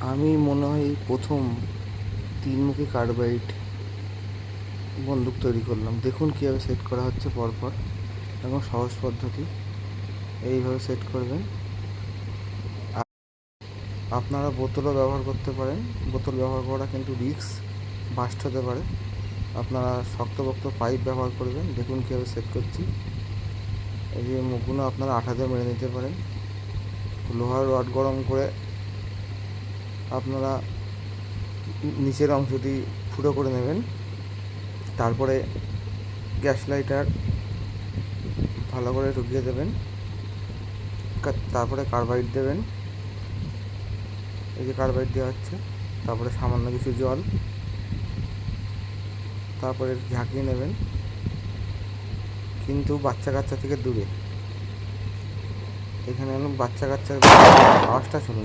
আমি মনে হয় এই প্রথম তিনমুখী কার্বাইড বন্দুক তৈরি করলাম। দেখুন কীভাবে সেট করা হচ্ছে পরপর। এবং সহজ পদ্ধতি। এইভাবে সেট করবেন। আপনারা বোতলও ব্যবহার করতে পারেন। বোতল ব্যবহার করা কিন্তু রিক্স বাস্ট হতে পারে। আপনারা শক্তপোক্ত পাইপ ব্যবহার করবেন। দেখুন কীভাবে সেট করছি। এই যে মুখগুলো আপনারা আঠা দিয়ে মেরে নিতে পারেন। লোহার রড গরম করে আপনারা নিচের অংশটি ফুটো করে নেবেন। তারপরে গ্যাস লাইটার ভালো করে ঢুকিয়ে দেবেন। তারপরে কার্বাইড দেবেন। এই যে কার্বাইড দেওয়া হচ্ছে, তারপরে সামান্য কিছু জল। তারপরে ঝাঁকিয়ে নেবেন। কিন্তু বাচ্চা কাচ্চা থেকে দূরে। এখানে বাচ্চা কাচ্চার আওয়াজটা শুনুন।